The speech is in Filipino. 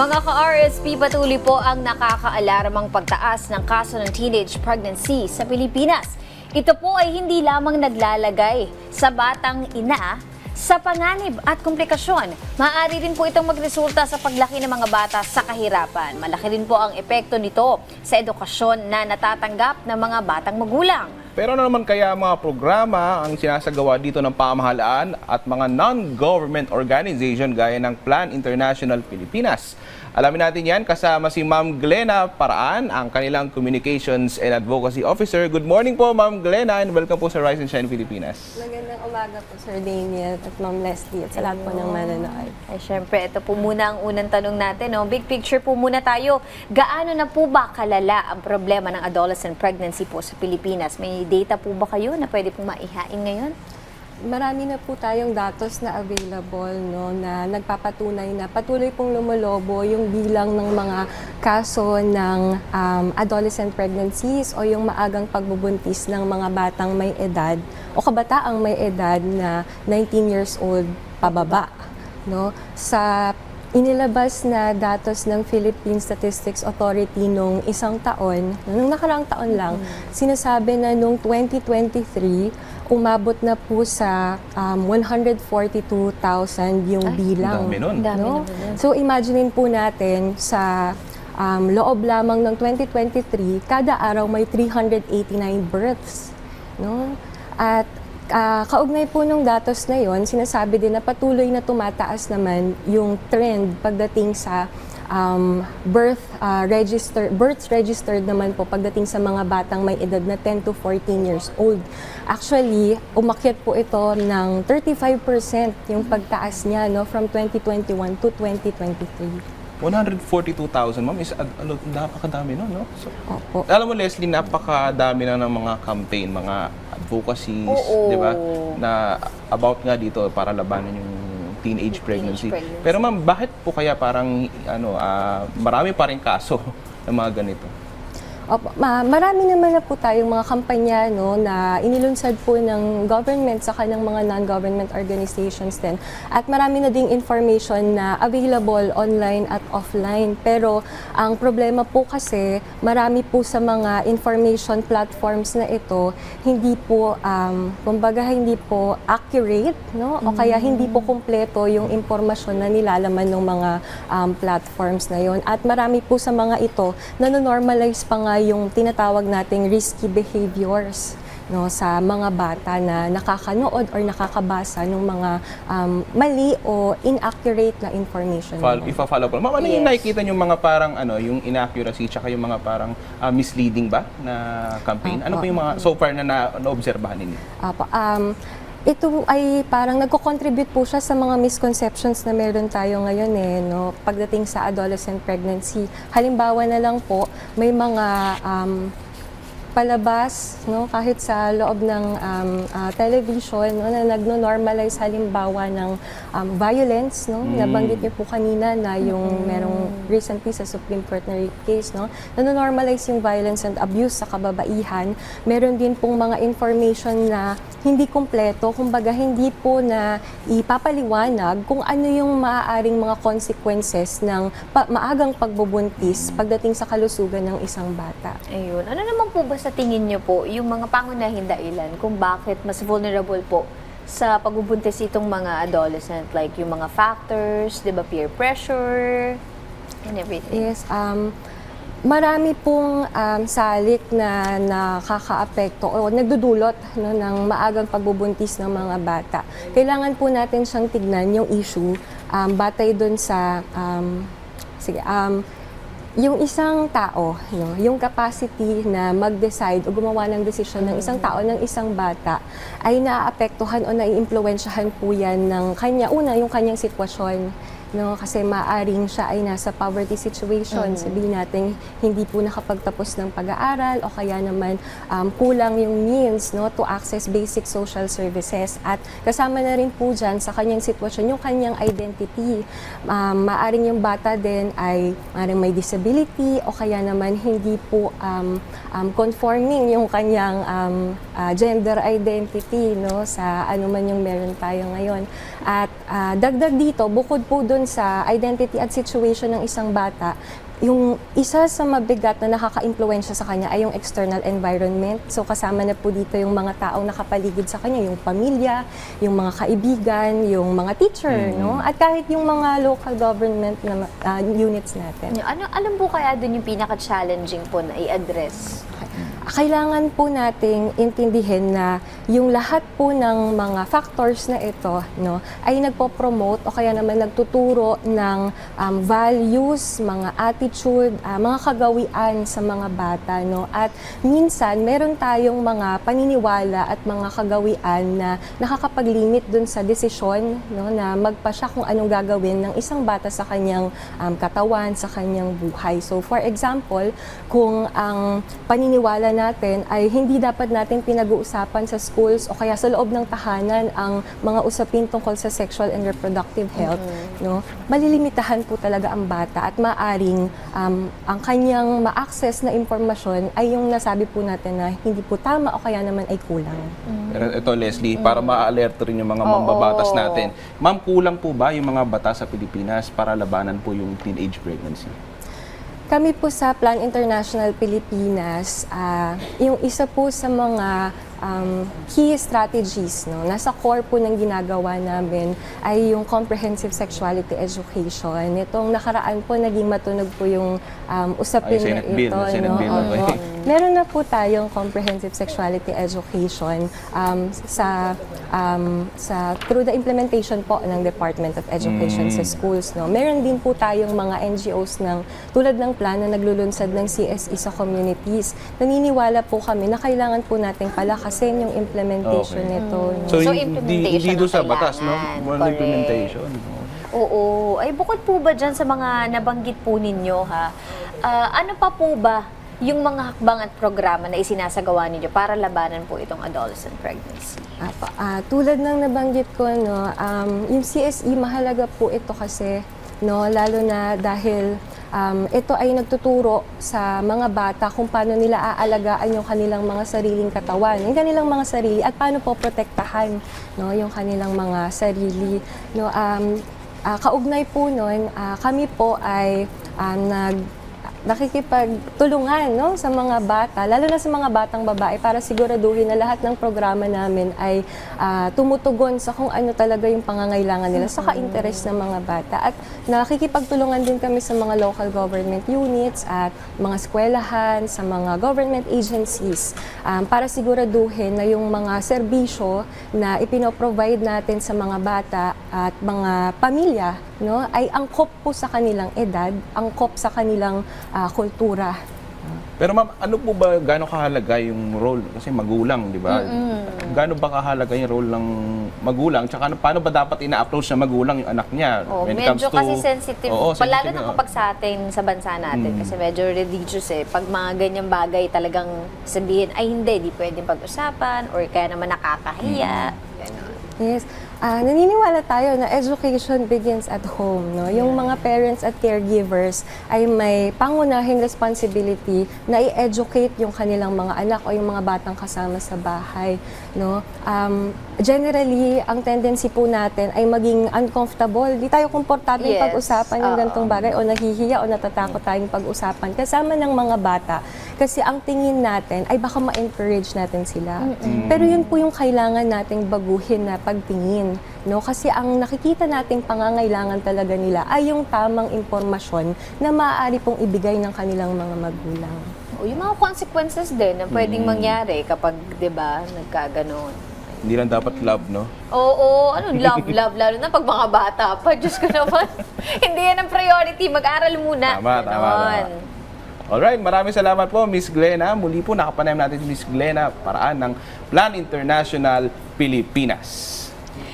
Mga ka-RSP, patuloy po ang nakakaalarmang pagtaas ng kaso ng teenage pregnancy sa Pilipinas. Ito po ay hindi lamang naglalagay sa batang ina sa panganib at komplikasyon. Maaari rin po itong magresulta sa paglaki ng mga bata sa kahirapan. Malaki rin po ang epekto nito sa edukasyon na natatanggap ng mga batang magulang. Pero ano naman kaya mga programa ang sinasagawa dito ng pamahalaan at mga non-government organization gaya ng Plan International Pilipinas? Alamin natin yan kasama si Ma'am Glenna Paraan, ang kanilang Communications and Advocacy Officer. Good morning po Ma'am Glenna and welcome po sa Rise and Shine Pilipinas. Magandang umaga po, Sir Daniel at Ma'am Leslie at sa lahat po ng manonood. Ay, syempre, ito po muna ang unang tanong natin. No? Big picture po muna tayo. Gaano na po ba kalala ang problema ng adolescent pregnancy po sa Pilipinas? May data po ba kayo na pwede pong maihain ngayon? Marami na po tayong datos na available no, na nagpapatunay na patuloy pong lumolobo yung bilang ng mga kaso ng um, adolescent pregnancies o yung maagang pagbubuntis ng mga batang may edad o kabataang may edad na 19 years old pababa. No? Sa inilabas na datos ng Philippine Statistics Authority nung isang taon, nung nakaraang taon lang, sinasabi na nung 2023, umabot na po sa um, 142,000 yung Ay, bilang. dami nun. Dami no? yun. So imaginein po natin sa um, loob lamang ng 2023, kada araw may 389 births. No? At ah, kaugnay po ng datos na yon, sinasabi din na patuloy na tumataas naman yung trend pagdating sa um, birth ah, register births registered naman po pagdating sa mga batang may edad na 10 to 14 years old. Actually, umakyat po ito ng 35% yung pagtaas niya no from 2021 to 2023. 142,000 ma'am is ano, napakadami nun, no? So, Opo. alam mo Leslie, napakadami na ng mga campaign, mga advocacies, di ba? Na about nga dito para labanan yung teenage pregnancy. pregnancy. Pero ma'am, bakit po kaya parang ano, ah, marami pa rin kaso ng mga ganito? Opo, ma- marami naman na po tayong mga kampanya no, na inilunsad po ng government sa ng mga non-government organizations din. At marami na ding information na available online at offline. Pero ang problema po kasi, marami po sa mga information platforms na ito, hindi po, um, kumbaga hindi po accurate, no? o kaya hindi po kumpleto yung impormasyon na nilalaman ng mga um, platforms na yon. At marami po sa mga ito, nanonormalize pa nga yung tinatawag nating risky behaviors no sa mga bata na nakakanood or nakakabasa ng mga um, mali o inaccurate na information. Follow, ifa-follow ko. Ma'am, ano yung Yes. nakikita yung mga parang ano, yung inaccuracy tsaka yung mga parang ah, misleading ba na campaign? Ano po yung mga so far na na- naobserbahan ninyo? Apo, um, ito ay parang nagko-contribute po siya sa mga misconceptions na meron tayo ngayon eh, no, pagdating sa adolescent pregnancy. Halimbawa na lang po, may mga um, palabas, no, kahit sa loob ng um, ah, television, no, na nagno-normalize halimbawa ng um, violence, no, nabanggit niyo po kanina na yung merong recently sa Supreme Court na rape case, no, nano-normalize yung violence and abuse sa kababaihan. Meron din pong mga information na hindi kumpleto, kumbaga hindi po na ipapaliwanag kung ano yung maaaring mga consequences ng pa- maagang pagbubuntis pagdating sa kalusugan ng isang bata. Ayun. Ano naman po ba sa tingin niyo po yung mga pangunahing dahilan kung bakit mas vulnerable po sa pagbubuntis itong mga adolescent? Like yung mga factors, di ba, peer pressure, and everything. Yes, um, marami pong um, salik na nakakaapekto o nagdudulot no, ng maagang pagbubuntis ng mga bata. Kailangan po natin siyang tignan yung issue um, batay doon sa um, sige, um, yung isang tao, no, yung capacity na mag-decide o gumawa ng desisyon ng isang tao, ng isang bata, ay naaapektuhan o naiimpluwensyahan po yan ng kanya, una, yung kanyang sitwasyon. No, kasi maaring siya ay nasa poverty situation. Sabihin natin, hindi po nakapagtapos ng pag-aaral o kaya naman um, kulang yung means no, to access basic social services. At kasama na rin po dyan sa kanyang sitwasyon yung kanyang identity. Um, maaring yung bata din ay maaring may disability o kaya naman hindi po um, um, conforming yung kanyang um, ah, gender identity no, sa ano man yung meron tayo ngayon. At ah, dagdag dito, bukod po dun sa identity at situation ng isang bata, yung isa sa mabigat na nakaka-impluensya sa kanya ay yung external environment. So kasama na po dito yung mga taong nakapaligid sa kanya, yung pamilya, yung mga kaibigan, yung mga teacher, no? At kahit yung mga local government na ah, units natin. Ano, alam po kaya dun yung pinaka-challenging po na i-address? Kailangan po nating intindihin na yung lahat po ng mga factors na ito no, ay nagpo-promote o kaya naman nagtuturo ng um, values, mga attitude, ah, mga kagawian sa mga bata. No? At minsan, meron tayong mga paniniwala at mga kagawian na nakakapag-limit dun sa desisyon no, na magpa siya kung anong gagawin ng isang bata sa kanyang um, katawan, sa kanyang buhay. So for example, kung ang paniniwala natin ay hindi dapat natin pinag-uusapan sa schools o kaya sa loob ng tahanan ang mga usapin tungkol sa sexual and reproductive health, no? Malilimitahan po talaga ang bata at maaring um, ang kanyang ma-access na impormasyon ay yung nasabi po natin na hindi po tama o kaya naman ay kulang. Pero ito, Leslie, para ma-alerto rin yung mga Oo. mambabatas natin. Ma'am, kulang po ba yung mga batas sa Pilipinas para labanan po yung teenage pregnancy? Kami po sa Plan International Pilipinas, ah, yung isa po sa mga um, key strategies, no, nasa core po ng ginagawa namin ay yung comprehensive sexuality education. Itong nakaraan po naging matunog po yung um, usapin Ay, na bill, ito. Senate no? bill, Opo. okay. Meron na po tayong comprehensive sexuality education um, sa um, sa through the implementation po ng Department of Education sa schools no. Meron din po tayong mga NGOs ng tulad ng plan na naglulunsad ng CSE sa communities. Naniniwala po kami na kailangan po nating palakasin yung implementation Okay. nito. no. So, hindi, implementation hindi doon ang sa batas, no? kailangan. Walang Correct. implementation. Oo. Ay, bukod po ba dyan sa mga nabanggit po ninyo, ha? Ah, ano pa po ba yung mga hakbang at programa na isinasagawa ninyo para labanan po itong adolescent pregnancy? Apo, ah, tulad ng nabanggit ko, no, um, yung CSE, mahalaga po ito kasi, no, lalo na dahil um, ito ay nagtuturo sa mga bata kung paano nila aalagaan yung kanilang mga sariling katawan, yung kanilang mga sarili, at paano po protektahan no, yung kanilang mga sarili. No, um, ah, kaugnay po nun, ah, kami po ay ah, nag nakikipagtulungan no, sa mga bata, lalo na sa mga batang babae para siguraduhin na lahat ng programa namin ay ah, tumutugon sa kung ano talaga yung pangangailangan nila sa ka-interest ng mga bata. At nakikipagtulungan din kami sa mga local government units at mga eskwelahan, sa mga government agencies um, para siguraduhin na yung mga serbisyo na ipinoprovide natin sa mga bata at mga pamilya no, ay angkop po sa kanilang edad, angkop sa kanilang ah, kultura. Pero ma'am, ano po ba, gaano kahalaga yung role? Kasi magulang, di ba? Gaano ba kahalaga yung role ng magulang? Tsaka ano- paano ba dapat ina-approach ng magulang yung anak niya? Oh, when medyo to- kasi sensitive. Oo, Palalo sensitive na yun. kapag sa atin, sa bansa natin. Kasi medyo religious eh. Pag mga ganyang bagay talagang sabihin, ay hindi, di pwedeng pag-usapan or kaya naman nakakahiya. Ganon. Yes. Ah, naniniwala tayo na education begins at home. No? Yung mga parents at caregivers ay may pangunahing responsibility na i-educate yung kanilang mga anak o yung mga batang kasama sa bahay. No? Um, generally, ang tendency po natin ay maging uncomfortable. Di tayo komportable Yes. pag-usapan yung Oo. gantong bagay o nahihiya o natatakot tayong pag-usapan kasama ng mga bata. Kasi ang tingin natin ay baka ma-encourage natin sila. Pero yun po yung kailangan nating baguhin na pagtingin. No? Kasi ang nakikita nating pangangailangan talaga nila ay yung tamang impormasyon na maaari pong ibigay ng kanilang mga magulang. O, yung mga consequences din na pwedeng mangyari kapag, di ba, nagkaganon. Hindi lang dapat love, no? Oo, ano, love, love, lalo na pag mga bata pa. Diyos ko naman. Hindi yan ang priority. Mag-aral muna. Tama, tama, Ganon. tama. Alright, maraming salamat po, Miss Glenna. Muli po nakapanayam natin si Miss Glenna paraan ng Plan International Pilipinas.